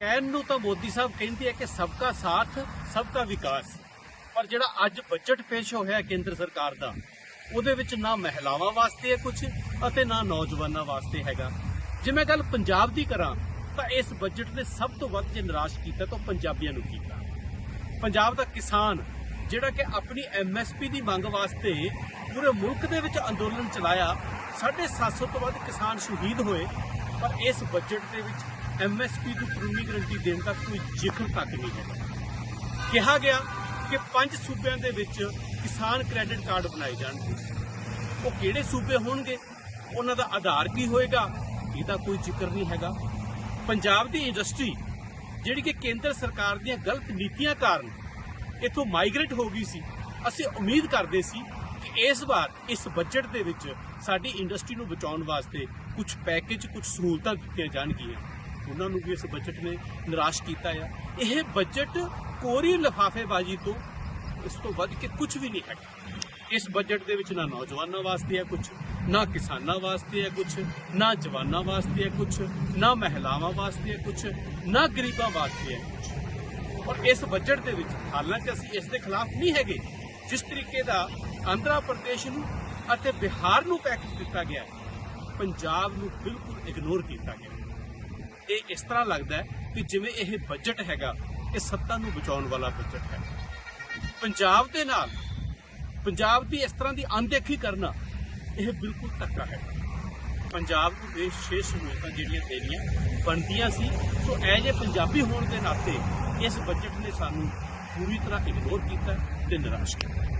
ਕਹਿਣ ਨੂੰ ਤਾਂ ਮੋਦੀ ਸਾਹਿਬ ਕਹਿੰਦੇ ਆ ਕਿ ਸਬਕਾ ਸਾਥ ਸਭ ਸਬਕਾ ਵਿਕਾਸ। ਪਰ ਜਿਹੜਾ ਅੱਜ ਬਜਟ ਪੇਸ਼ ਹੋਇਆ ਕੇਂਦਰ ਸਰਕਾਰ ਦਾ, ਉਹਦੇ ਵਿੱਚ ਨਾ ਮਹਿਲਾਵਾਂ ਵਾਸਤੇ ਹੈ ਕੁਝ ਅਤੇ ਨਾ ਨੌਜਵਾਨਾਂ ਵਾਸਤੇ ਹੈਗਾ। ਜੇ ਮੈਂ ਗੱਲ ਪੰਜਾਬ ਦੀ ਕਰਾਂ, ਤਾਂ ਇਸ ਬਜਟ ਨੇ ਸਭ ਤੋਂ ਵੱਧ ਜੇ ਨਿਰਾਸ਼ ਕੀਤਾ ਤਾਂ ਉਹ ਪੰਜਾਬੀਆਂ ਨੂੰ ਕੀਤਾ। ਪੰਜਾਬ ਦਾ ਕਿਸਾਨ, ਜਿਹੜਾ ਕਿ ਆਪਣੀ ਐਮਐਸਪੀ ਦੀ ਮੰਗ ਵਾਸਤੇ ਪੂਰੇ ਮੁਲਕ ਦੇ ਵਿੱਚ ਅੰਦੋਲਨ ਚਲਾਇਆ 750 ਤੋਂ ਵੱਧ ਕਿਸਾਨ ਸ਼ਹੀਦ ਹੋਏ, ਪਰ ਇਸ ਬਜਟ ਦੇ ਵਿੱਚ ਐਮਐਸਪੀ ਨੂੰ ਕਾਨੂੰਨੀ ਗਰੰਟੀ ਦੇਣ ਦਾ ਕੋਈ ਜ਼ਿਕਰ ਤੱਕ ਨਹੀਂ ਹੈ। ਕਿਹਾ ਗਿਆ ਕਿ ਪੰਜ ਸੂਬਿਆਂ ਦੇ ਵਿੱਚ ਕਿਸਾਨ ਕ੍ਰੈਡਿਟ ਕਾਰਡ ਬਣਾਏ ਜਾਣਗੇ। ਉਹ ਕਿਹੜੇ ਸੂਬੇ ਹੋਣਗੇ? ਉਹਨਾਂ ਦਾ ਆਧਾਰ ਕੀ ਹੋਏਗਾ? ਇਹਦਾ ਕੋਈ ਜ਼ਿਕਰ ਨਹੀਂ ਹੈਗਾ। ਪੰਜਾਬ ਦੀ ਇੰਡਸਟਰੀ, ਜਿਹੜੀ ਕਿ ਕੇਂਦਰ ਸਰਕਾਰ ਦੀਆਂ ਗਲਤ ਨੀਤੀਆਂ ਕਾਰਨ ਇਥੋਂ ਮਾਈਗ੍ਰੇਟ ਹੋ ਗਈ ਸੀ, ਅਸੀਂ ਉਮੀਦ ਕਰਦੇ ਸੀ ਕਿ ਇਸ ਵਾਰ, ਇਸ ਬਜਟ ਦੇ ਵਿੱਚ ਸਾਡੀ ਇੰਡਸਟਰੀ ਨੂੰ ਬਚਾਉਣ ਵਾਸਤੇ ਕੁਝ ਪੈਕੇਜ ਕੁਝ ਸਹੂਲਤਾਂ ਦਿੱਤੀਆਂ ਜਾਣਗੀਆਂ। ਉਹਨਾਂ ਨੂੰ ਵੀ ਇਸ ਬਜਟ ਨੇ ਨਿਰਾਸ਼ ਕੀਤਾ ਆ। ਇਹ ਬਜਟ ਕੋਰੀ ਲਫਾਫੇਬਾਜ਼ੀ ਤੋਂ ਇਸ ਤੋਂ ਵੱਧ ਕੇ ਕੁਝ ਵੀ ਨਹੀਂ ਹੈ। ਇਸ ਬਜਟ ਦੇ ਵਿੱਚ ਨਾ ਨੌਜਵਾਨਾਂ ਵਾਸਤੇ ਹੈ ਕੁਝ, ਨਾ ਕਿਸਾਨਾਂ ਵਾਸਤੇ ਹੈ ਕੁਝ, ਨਾ ਜਵਾਨਾਂ ਵਾਸਤੇ ਹੈ ਕੁਝ, ਨਾ ਮਹਿਲਾਵਾਂ ਵਾਸਤੇ ਹੈ ਕੁਝ, ਨਾ ਗਰੀਬਾਂ ਵਾਸਤੇ ਹੈ ਕੁਝ। ਔਰ ਇਸ ਬਜਟ ਦੇ ਵਿੱਚ ਹਾਲਾਂਕਿ ਅਸੀਂ ਇਸ ਦੇ ਖਿਲਾਫ ਨਹੀਂ ਹੈਗੇ, ਜਿਸ ਤਰੀਕੇ ਦਾ ਆਂਧਰਾ ਪ੍ਰਦੇਸ਼ ਨੂੰ ਅਤੇ ਬਿਹਾਰ ਨੂੰ ਪੈਕੇਜ ਦਿੱਤਾ ਗਿਆ ਹੈ, ਪੰਜਾਬ ਨੂੰ ਬਿਲਕੁਲ ਇਗਨੋਰ ਕੀਤਾ ਗਿਆ ਇਹ ਇਸ ਤਰ੍ਹਾਂ ਲੱਗਦਾ ਹੈ ਕਿ ਜਿਵੇਂ ਇਹ ਬਜਟ ਹੈਗਾ, ਇਹ ਸੱਤਾ ਨੂੰ ਬਚਾਉਣ ਵਾਲਾ ਬਜਟ ਹੈ। ਪੰਜਾਬ ਦੇ ਨਾਲ, ਪੰਜਾਬ ਦੀ ਇਸ ਤਰ੍ਹਾਂ ਦੀ ਅਣਦੇਖੀ ਕਰਨਾ, ਇਹ ਬਿਲਕੁਲ ਧੱਕਾ ਹੈ। ਪੰਜਾਬ ਨੂੰ ਵਿਸ਼ੇਸ਼ ਸਹੂਲਤਾਂ ਜਿਹੜੀਆਂ ਦੇਣੀਆਂ ਬਣਦੀਆਂ ਸੀ, ਸੋ ਐਜ ਏ ਪੰਜਾਬੀ ਹੋਣ ਦੇ ਨਾਤੇ ਇਸ ਬਜਟ ਨੇ ਸਾਨੂੰ ਪੂਰੀ ਤਰ੍ਹਾਂ ਇਗਨੋਰ ਕੀਤਾ ਤੇ ਨਿਰਾਸ਼ ਕੀਤਾ।